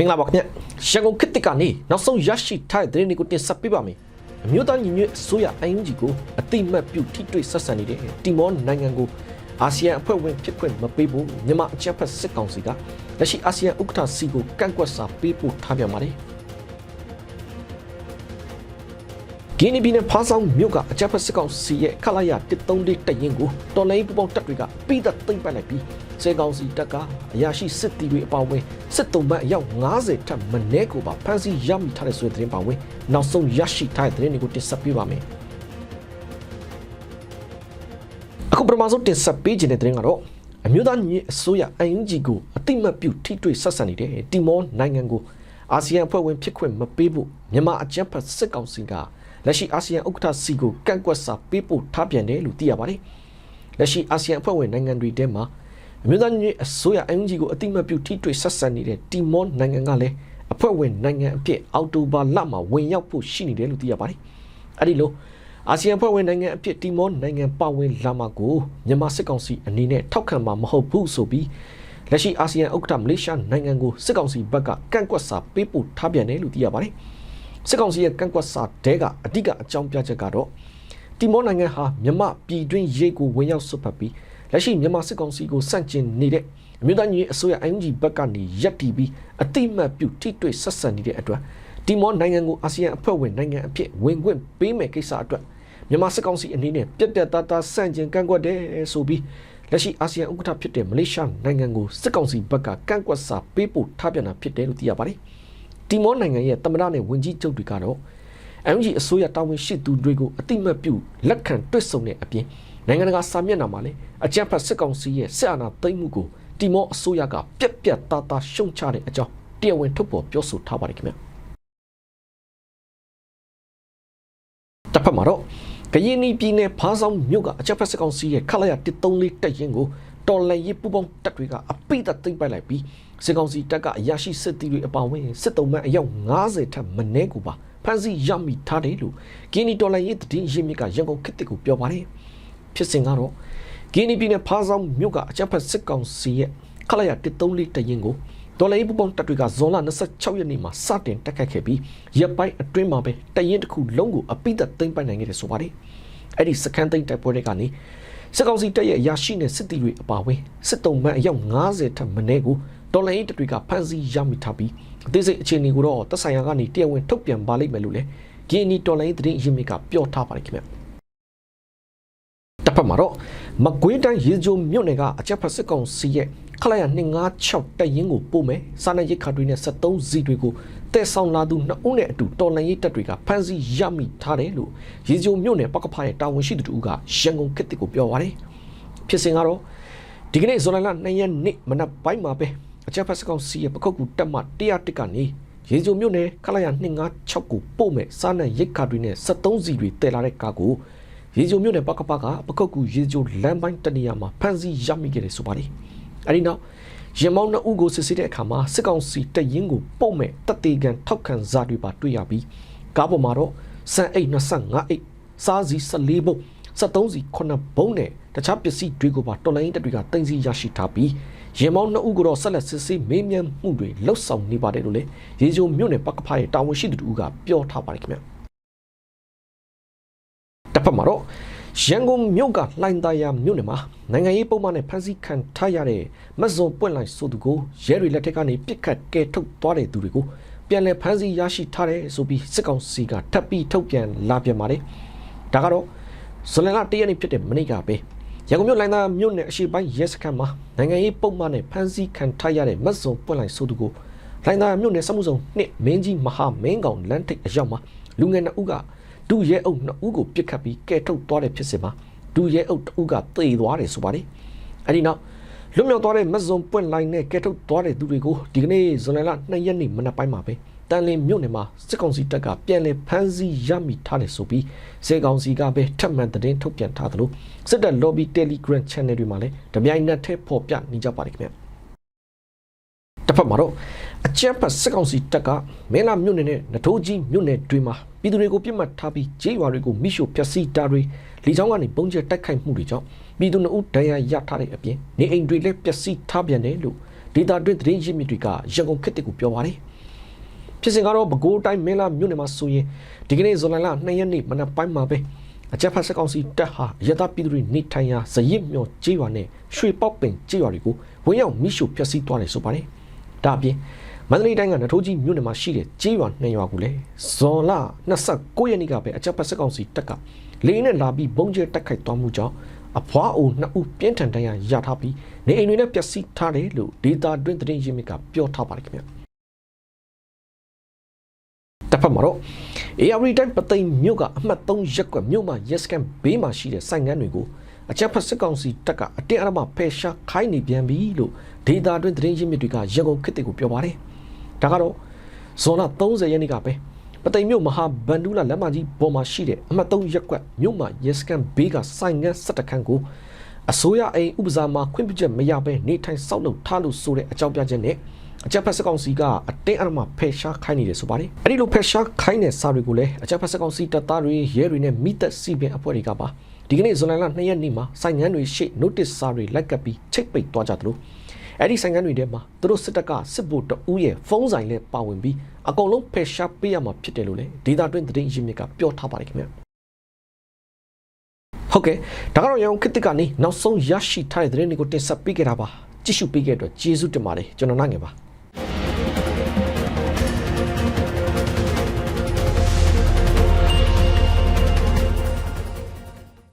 မင်္ဂလာပါခင်ဗျရန်ကုန်ခေတ်တစ်ကနေနောက်ဆုံးရရှိထားတဲ့သတင်းတွေကိုတင်ဆက်ပေးပါမယ်အမျိုးသားညီညွတ်အစိုးရအင်ဂျီကိုအတိမတ်ပြုထိတွေ့ဆက်ဆံနေတဲ့တီမောနိုင်ငံကိုအာဆီယံအဖွဲ့ဝင်ဖြစ်ခွင့်မပေးဖို့မြန်မာအကြမ်းဖက်စစ်ကောင်စီကလက်ရှိအာဆီယံဥက္ကဋ္ဌစီကိုကန့်ကွက်စာပေးပို့ထားပြန်ပါတယ် ဂင်းနီဘီနဲ့ဖားဆောင်မြို့ကအကြမ်းဖက်စစ်ကောင်စီရဲ့ခလာရ134တရင်ကိုတော်လိုင်းပူပေါင်းတပ်တွေကပြီးသက်သိမ့်ပတ်လိုက်ပြီးစေကောင်စီတပ်ကအရာရှိစစ်တီတွေအပေါင်းဝင်စစ်တုံးမတ်အယောက်90ထပ်မနည်းကိုပါဖမ်းဆီးရမိထားတဲ့ဆိုတဲ့သတင်းပါဝင်နောက်ဆုံးရရှိထားတဲ့သတင်းတွေကိုတင်ဆက်ပေးပါမယ်အခုပထမဆုံးတင်ဆက်ပေးခြင်းတဲ့သတင်းကတော့အမျိုးသားညီအစိုးရ ING ကိုအတိမတ်ပြုထိတွေ့ဆက်ဆံနေတဲ့တီမောနိုင်ငံကိုအာဆီယံအဖွဲ့ဝင်ဖြစ်ခွင့်မပေးဖို့မြန်မာအကြမ်းဖက်စစ်ကောင်စီက လက်ရှိအာဆီယံဥက္ကဋ္ဌစီကိုကန့်ကွက်စာပေးပို့ထားပြန်တယ်လို့သိရပါတယ်။လက်ရှိအာဆီယံအဖွဲ့ဝင်နိုင်ငံတွေထဲမှာအမျိုးသားညီညွတ်အစိုးရ NUG ကိုအတိမတ်ပြုထိတွေ့ဆက်ဆံနေတဲ့တီမောနိုင်ငံကလည်းအဖွဲ့ဝင်နိုင်ငံအဖြစ်အောက်တိုဘာလမှာဝင်ရောက်ဖို့ရှိနေတယ်လို့သိရပါတယ်။အဲဒီလိုအာဆီယံအဖွဲ့ဝင်နိုင်ငံအဖြစ်တီမောနိုင်ငံပါဝင်လာမှာကိုမြန်မာစစ်ကောင်စီအနေနဲ့ထောက်ခံမှာမဟုတ်ဘူးဆိုပြီးလက်ရှိအာဆီယံဥက္ကဋ္ဌမလေးရှားနိုင်ငံကိုစစ်ကောင်စီဘက်ကကန့်ကွက်စာပေးပို့ထားပြန်တယ်လို့သိရပါတယ်။ စစ်ကောင်စီရဲ့ကန့်ကွက်စာတဲကအဓိကအကြောင်းပြချက်ကတော့တီမောနိုင်ငံဟာမြမပြည်တွင်းရေကိုဝင်ရောက်ဆွတ်ဖက်ပြီးလက်ရှိမြန်မာစစ်ကောင်စီကိုစန့်ကျင်နေတဲ့အမျိုးသားညီအစိုးရ ING ဘက်ကနေရက်တီပြီးအတိမတ်ပြုထိတွေ့ဆက်ဆံနေတဲ့အတွက်တီမောနိုင်ငံကိုအာဆီယံအဖွဲ့ဝင်နိုင်ငံအဖြစ်ဝင်ခွင့်ပေးမယ်ကိစ္စအတွက်မြန်မာစစ်ကောင်စီအနေနဲ့ပြက်ပြက်သားသားစန့်ကျင်ကန့်ကွက်တယ်ဆိုပြီးလက်ရှိအာဆီယံဥက္ကဋ္ဌဖြစ်တဲ့မလေးရှားနိုင်ငံကိုစစ်ကောင်စီဘက်ကကန့်ကွက်စာပေးပို့ထားပြန်တာဖြစ်တယ်လို့သိရပါတယ်။ တီမောနိုင်ငံရဲ့တမန်တော်နဲ့ဝင်ကြီးချုပ်တွေကတော့ MG အစိုးရတာဝန်ရှိသူတွေကိုအတိမတ်ပြုလက်ခံတွစ်ဆုံတဲ့အပြင်နိုင်ငံတကာစာမျက်နှာမှာလည်းအကြမ်းဖက်စစ်ကောင်စီရဲ့စစ်အာဏာသိမ်းမှုကိုတီမောအစိုးရကပြက်ပြက်သားသားရှုံချတဲ့အကြောင်းတရားဝင်ထုတ်ပေါ်ပြောဆိုထားပါတယ်ခင်ဗျတစ်ဖက်မှာတော့ကရင်နီပြည်နယ်ဖားဆောင်မြို့ကအကြမ်းဖက်စစ်ကောင်စီရဲ့ခလာရ134တပ်ရင်းကိုတော်လန်ရေးပူပေါင်းတပ်တွေကအ ပိတ်သိမ့်ပိုက်လိုက်ပြီးစစ်ကောင်စီတပ်ကအရာရှိစစ်သည်တွေအပါအဝင်စစ်တုံးမန်းအယောက်90ထက်မနည်းကိုပါဖမ်းဆီးရမိထားတယ်လို့ကင်းနီတော်လန်ရေးတည်င်းရင်းမြစ်ကရန်ကုန်ခေတ်တစ်ကိုပြောပါတယ်ဖြစ်စဉ်ကတော့ဂီနီပြည်နယ်ဖားဆောင်မြို့ကအကြမ်းဖက်စစ်ကောင်စီရဲ့ခလာရ134တရင်ကိုဒေါ်လာရေးပူပေါင်းတပ်တွေကဇွန်လ26ရက်နေ့မှာစတင်တက်ခတ်ခဲ့ပြီးရပ်ပိုင်းအတွင်းမှာပဲတရင်တစ်ခုလုံးကိုအပိသက်သိမ်းပိုက်နိုင်ခဲ့တယ်ဆိုပါတယ်။အဲ့ဒီစကန်သိမ်းတိုက်ပွဲတွေကနေ စစ်ကောင်စီတပ်ရဲ့ရရှိတဲ့စစ်တီတွေအပါအဝင်စစ်တုံးမှန်အယောက်90ထက်မနည်းကိုဒေါ်လာရေးတပ်တွေကဖမ်းဆီးရမိထားပြီးအသေးစိတ်အခြေအနေကိုတော့သက်ဆိုင်ရာကနေတရားဝင်ထုတ်ပြန်ပါလိမ့်မယ်လို့လည်းဂီနီဒေါ်လာရေးသတင်းရင်းမြစ်ကပြောထားပါတယ်ခင်ဗျ။တစ်ဖက်မှာတော့မကွေးတိုင်းရေကြိုမြို့နယ်ကအကြက်ဖက်စစ်ကောင်စီရဲ့ခလာရ256တပ်ရင်းကိုပို့မယ်စားနပ်ရိက္ခာတွေနဲ့73စီတွေကို တဲဆောင်လာသူနှစ်ဦးနဲ့အတူတော်လန်ရေးတပ်တွေကဖမ်းဆီးရမိထားတယ်လို့ရေကြိုမြို့နယ်ပကဖားရဲ့တာဝန်ရှိသူတို့ကရန်ကုန်ခေတ်တစ်ကိုပြောပါတယ်ဖြစ်စဉ်ကတော့ဒီကနေ့ဇွန်လ2ရက်နေ့မနက်ပိုင်းမှာပဲအကြက်ဖက်စစ်ကောင်စီရဲ့ပခုတ်ကူတပ်မ101ကနေရေကြိုမြို့နယ်ခလာရ256ကိုပို့မယ်စားနပ်ရိက္ခာတွေနဲ့73စီတွေတည်လာတဲ့ကားကိုရေဂျိုမြို့နယ်ပကပကပကုတ်ကူရေဂျိုလမ်းပိုင်းတနေရာမှာဖမ်းဆီးရမိခဲ့တယ်ဆိုပါတယ်။အဲဒီနောက် ရင်မောင်းနှစ်ဦးကိုစစ်ဆေးတဲ့အခါမှာစစ်ကောင်စီတရင်ကိုပုံမဲ့တပ်တေကန်ထောက်ခံစာတွေပါတွေ့ရပြီးကားပေါ်မှာတော့စံအိတ်25အိတ်စားစီ14ဘုတ်73စီ9ဘုံနဲ့တခြားပစ္စည်းတွေကိုပါတော်လိုင်းတပ်တွေကတင်စီရရှိထားပြီးရင်မောင်းနှစ်ဦးကိုတော့ဆက်လက်စစ်ဆေးမေးမြန်းမှုတွေလှုပ်ဆောင်နေပါတယ်လို့လေရေဂျိုမြို့နယ်ပကဖားရဲ့တာဝန်ရှိသူတို့ကပြောထားပါတယ်ခင်ဗျာတစ်ဖက်မှာတော့ ရန်ကုန်မြို့ကလှိုင်သာယာမြို့နယ်မှာနိုင်ငံရေးပုံမှန်နဲ့ဖမ်းဆီးခံထားရတဲ့မဇွန်ပွင့်လိုက်ဆိုသူကိုရဲတွေလက်ထက်ကနေပြစ်ခတ်ကဲထုတ်သွားတဲ့သူတွေကိုပြန်လည်ဖမ်းဆီးရရှိထားတယ်ဆိုပြီးစစ်ကောင်စီကထပ်ပြီးထုတ်ပြန်လာပြန်ပါတယ်။ဒါကတော့ဇလန်လာတရက်နေ့ဖြစ်တဲ့မနေ့ကပဲရန်ကုန်မြို့လှိုင်သာယာမြို့နယ်အရှိပိုင်းရဲစခန်းမှာနိုင်ငံရေးပုံမှန်နဲ့ဖမ်းဆီးခံထားရတဲ့မဇွန်ပွင့်လိုက်ဆိုသူကိုလှိုင်သာယာမြို့နယ်စမှုဆောင်နှစ်မင်းကြီးမဟာမင်းကောင်လမ်းထိပ်အရောက်မှာလူငယ်နှစ်ဦးက ဒူရဲအုပ်နှစ်ဦးကိုပြစ်ခတ်ပြီးကဲထုတ်သွားတဲ့ဖြစ်စဉ်မှာဒူရဲအုပ်တစ်ဦးကသေသွားတယ်ဆိုပါတယ်အဲဒီနောက်လွတ်မြောက်သွားတဲ့မဇွန်ပွင့်လိုင်းနဲ့ကဲထုတ်သွားတဲ့သူတွေကိုဒီကနေ့ဇွန်လ2ရက်နေ့မနက်ပိုင်းမှာပဲတန်လင်းမြို့နယ်မှာစစ်ကောင်စီတပ်ကပြန်လည်ဖမ်းဆီးရမိထားတယ်ဆိုပြီးစေကောင်စီကပဲထပ်မံသတင်းထုတ်ပြန်ထားသလိုစစ်တပ် lobby telegram channel တွေမှာလည်းတပြိုင်နက်တည်းပေါ်ပြနေကြပါတယ်ခင်ဗျတစ်ဖက်မှာတော့ အကြမ်းဖက်စစ်ကောင်စီတပ်ကမဲလာမြို့နယ်နဲ့နထိုးကြီးမြို့နယ်တွေမှာပြည်သူတွေကိုပြစ်မှတ်ထားပြီးဂျေးရွာတွေကိုမိရှို့ဖျက်ဆီးတာတွေလီချောင်းကနေပုံကျဲတိုက်ခိုက်မှုတွေကြောင့်ပြည်သူနှုတ်ဒဏ်ရာရထားတဲ့အပြင်နေအိမ်တွေလည်းပျက်စီးထားပြန်တယ်လို့ဒေတာတွင်းသတင်းရင်းမြစ်တွေကရန်ကုန်ခေတ်တစ်ကိုပြောပါတယ်ဖြစ်စဉ်ကတော့ပဲခူးတိုင်းမင်းလာမြို့နယ်မှာဆိုရင်ဒီကနေ့ဇွန်လလ2ရက်နေ့မနက်ပိုင်းမှာပဲအကြက်ဖက်စစ်ကောင်စီတပ်ဟာရတပြည်သူတွေနေထိုင်ရာဇရစ်မြော်ကြေးရွာနဲ့ရွှေပေါက်ပင်ကြေးရွာတွေကိုဝင်ရောက်မိရှုဖျက်ဆီးသွားတယ်ဆိုပါတယ်ဒါအပြင် မန္တလေးတိုင်းကနထိုးကြီးမြို့နယ်မှာရှိတဲ့ကြေးရွာနှစ်ရွာကိုလည်းဇွန်လ29ရက်နေ့ကပဲအကြက်ဖက်စစ်ကောင်စီတပ်ကလေနဲ့လာပြီးဘုံကျဲတိုက်ခိုက်သွားမှုကြောင့်အဖွားအိုနှစ်ဦးပြင်းထန်ဒဏ်ရာရထားပြီးနေအိမ်တွေနဲ့ပျက်စီးထားတယ်လို့ဒေတာတွင်းသတင်းရင်းမြစ်ကပြောထားပါတယ်ခင်ဗျာတစ်ဖက်မှာတော့ AR တိုင်းပသိမ်မြို့ကအမှတ်3ရက်ကွက်မြို့မှာ Yes Camp ဘေးမှာရှိတဲ့ဆိုင်ငန်းတွေကိုအကြမ်းဖက်စစ်ကောင်စီတပ်ကအတင်းအဓမ္မဖယ်ရှားခိုင်းနေပြန်ပြီလို့ဒေတာတွင်းသတင်းရင်းမြစ်တွေကရန်ကုန်ခေတ်တွေကိုပြောပါတယ်။ ဒါကတော့ဇွန်လ30ရက်နေ့ကပဲပသိမ်မြို့မဟာဗန္ဒူလာလမ်းမကြီးပေါ်မှာရှိတဲ့အမှတ်3ရက်ကွက်မြို့မှာ Yes Camp ဘေးကဆိုင်ငန်း17ခန်းကိုအစိုးရအိမ်ဥပစာမှာခွင့်ပြုချက်မရဘဲနေထိုင်ဆောက်လုပ်ထားလို့ဆိုတဲ့အကြောင်းပြချက်နဲ့အကြက်ဖက်စကောင်စီကအတင်းအဓမ္မဖယ်ရှားခိုင်းနေတယ်ဆိုပါတယ်အဲ့ဒီလိုဖယ်ရှားခိုင်းတဲ့စာတွေကိုလည်းအကြက်ဖက်စကောင်စီတပ်သားတွေရဲတွေနဲ့မိသက်စီပင်အဖွဲ့တွေကပါဒီကနေ့ဇွန်လ2ရက်နေ့မှာဆိုင်ငန်းတွေရှေ့ notice စာတွေလက်ကပ်ပြီးချိတ်ပိတ်သွားကြသလို အဲ့ဒီဆိုင်ငန်းတွေထဲမှာသူတို့စစ်တပ်ကစစ်ဗိုလ်တအူးရဲ့ဖုန်းဆိုင်နဲ့ပါဝင်ပြီးအကုန်လုံးဖယ်ရှားပေးရမှာဖြစ်တယ်လို့လည်းဒေတာတွင်းသတင်းရင်းမြစ်ကပြောထားပါတယ်ခင်ဗျဟုတ်ကဲ့ဒါကတော့ရအောင်ခစ်တစ်ကနေနောက်ဆုံးရရှိထားတဲ့သတင်းတွေကိုတင်ဆက်ပေးခဲ့တာပါကြည့်ရှုပေးခဲ့တဲ့အတွက်ကျေးဇူးတင်ပါတယ်ကျွန်တော်နိုင်ငယ်ပါ